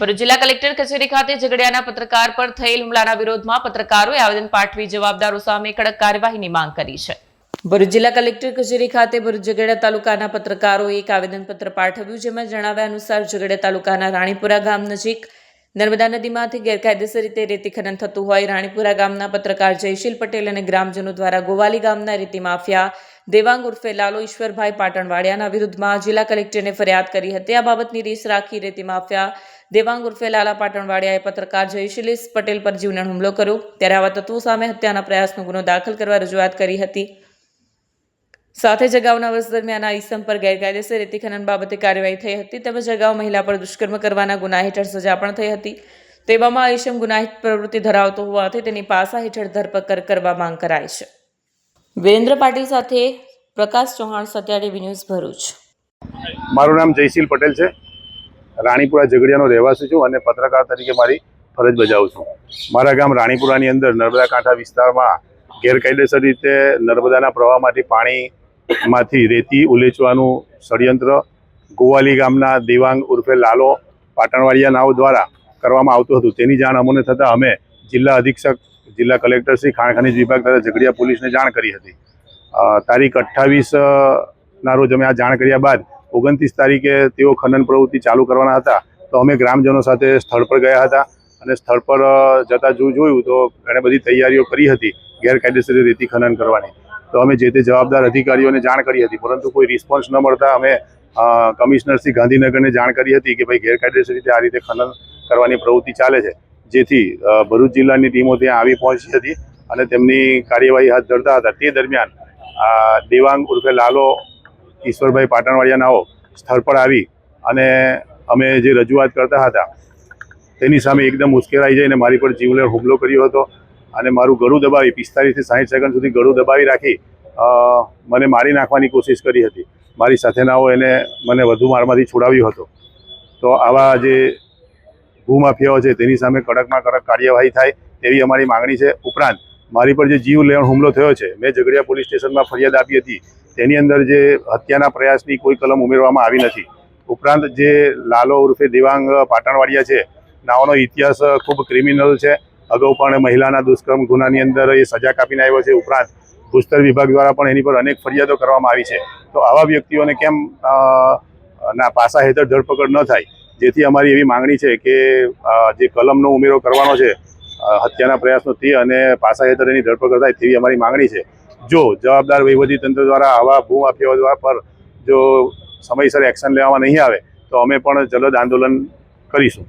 ભરૂચ જિલ્લા કલેક્ટર કચેરી ખાતે ઝઘડિયાના પત્રકાર પર થયેલ હુમલાના વિરોધમાં પત્રકારોએ આવેદન પાઠવી જવાબદારો સામે કડક કાર્યવાહીની માંગ કરી છે. ભરૂચ જિલ્લા કલેક્ટર કચેરી ખાતે ભરૂચ ઝઘડિયા તાલુકાના પત્રકારોએ એક આવેદનપત્ર પાઠવ્યું જેમાં જણાવ્યા અનુસાર ઝઘડિયા તાલુકાના રાણીપુરા ગામ નજીક નર્મદા નદીમાંથી ગેરકાયદેસર રીતે રેતી ખનન થતું હોય રાણીપુરા ગામના પત્રકાર જયશીલ પટેલ અને ગ્રામજનો દ્વારા ગોવાલી ગામના રેતી માફિયા દેવાંગ ઉર્ફે લાલો ઈશ્વરભાઈ પાટણવાડિયાના વિરુદ્ધમાં જિલ્લા કલેક્ટરને ફરિયાદ કરી હતી. આ બાબતની રીસ રાખી રેતી માફિયા દેવાંગ ઉર્ફે લાલા પાટણવાડિયાએ પત્રકાર જયશીલેશ પટેલ પર જીવલેણ હુમલો કર્યો. ત્યારે આવા તત્વો સામે હત્યાના પ્રયાસનો ગુનો દાખલ કરવા રજૂઆત કરી હતી. સાથે જ અગાઉના વર્ષ દરમિયાન આ ઇસમ પર ગેરકાયદેસર રેતી ખનન બાબતે કાર્યવાહી થઈ હતી તેમજ અગાઉ મહિલા પર દુષ્કર્મ કરવાના ગુના હેઠળ સજા પણ થઈ હતી. તેવામાં આ ઈસમ ગુનાહિત પ્રવૃત્તિ ધરાવતો હોવાથી તેની પાસા હેઠળ ધરપકડ કરવા માંગ કરાઈ છે. વિરેન્દ્ર પાટીલ સાથે પ્રકાશ ચૌહાણ સત્યાડી ન્યૂઝ ભરૂચ. મારું નામ જયશીલ પટેલ છે. રાણીપુરા ઝઘડિયાનો રહેવાસી છું અને પત્રકાર તરીકે મારી ફરજ બજાવું છું. મારા ગામ રાણીપુરાની અંદર નર્મદા કાંઠા વિસ્તારમાં ગેરકાયદેસર રીતે નર્મદાના પ્રવાહમાંથી પાણીમાંથી રેતી ઉલેચવાનું ષડયંત્ર ગોવાલી ગામના દેવાંગ ઉર્ફે લાલો પાટણવાડિયા નાવ દ્વારા કરવામાં આવતું હતું. તેની જાણ અમને થતાં અમે જિલ્લા અધિક્ષક, જિલ્લા કલેક્ટર શ્રી ખાણ વિભાગ તથા ઝઘડિયા પોલીસને જાણ કરી હતી. તારીખ અઠ્ઠાવીસના રોજ અમે આ જાણ કર્યા બાદ ઓગણત્રીસ તારીખે તેઓ ખનન પ્રવૃત્તિ ચાલુ કરવાના હતા તો અમે ગ્રામજનો સાથે સ્થળ પર ગયા હતા અને સ્થળ પર જતાં જો જોયું તો ઘણી બધી તૈયારીઓ કરી હતી ગેરકાયદેસર રેતી ખનન કરવાની. તો અમે જે તે જવાબદાર અધિકારીઓને જાણ કરી હતી, પરંતુ કોઈ રિસ્પોન્સ ન મળતા અમે કમિશનર શ્રી ગાંધીનગરને જાણ કરી હતી કે ભાઈ ગેરકાયદેસર રીતે આ રીતે ખનન કરવાની પ્રવૃત્તિ ચાલે છે. જેથી ભરૂચ જિલ્લાની ટીમો ત્યાં આવી પહોંચી હતી અને તેમની કાર્યવાહી હાથ ધરતા હતા. તે દરમિયાન દેવાંગ ઉર્ફે લાલો ઈશ્વરભાઈ પાટણવાડિયાનાઓ સ્થળ પર આવી અને અમે જે રજૂઆત કરતા હતા, તેની સામે એકદમ ઉશ્કેરાઈ જઈને મારી પર જીવલેણ હુમલો કર્યો હતો અને મારું ગળું દબાવી, પિસ્તાલીસથી સાઠ સેકન્ડ સુધી ગળું દબાવી રાખી મને મારી નાખવાની કોશિશ કરી હતી. મારી સાથેનાઓ એને મને વધુ મારમાંથી છોડાવ્યો હતો. તો આવા જે ભૂમાફિયાઓ છે, તેની સામે કડકમાં કડક કાર્યવાહી થાય તેવી અમારી માંગણી છે. ઉપરાંત, મારી પર જે જીવલેણ હુમલો થયો છે, મેં ઝઘડિયા પોલીસ સ્ટેશનમાં ફરિયાદ આપી હતી. તેની અંદર જે હત્યાના પ્રયાસની કોઈ કલમ ઉમેરવામાં આવી નથી. ઉપરાંત જે લાલો ઉર્ફે દેવાંગ પાટણવાડિયા છે, નાઓનો ઇતિહાસ ખૂબ ક્રિમિનલ છે. અગાઉ પણ મહિલાના દુષ્કર્મ ગુનાની અંદર એ સજા કાપીને આવ્યો છે. ઉપરાંત ભૂસ્તર વિભાગ દ્વારા પણ એની પર અનેક ફરિયાદો કરવામાં આવી છે. તો આવા વ્યક્તિઓને કેમ ના, પાસા હેઠળ ધરપકડ ન થાય? જેથી અમારી એવી માંગણી છે કે જે કલમનો ઉમેરો કરવાનો છે હત્યાના પ્રયાસનો તે અને પાસા હેઠળ એની ધરપકડ થાય તેવી અમારી માંગણી છે. જો જવાબદાર વહીવટી તંત્ર દ્વારા આવા ભૂમાફિયાઓ પર જો સમયસર એક્શન લેવામાં નહીં આવે, તો અમે પણ જલદ આંદોલન કરીશું.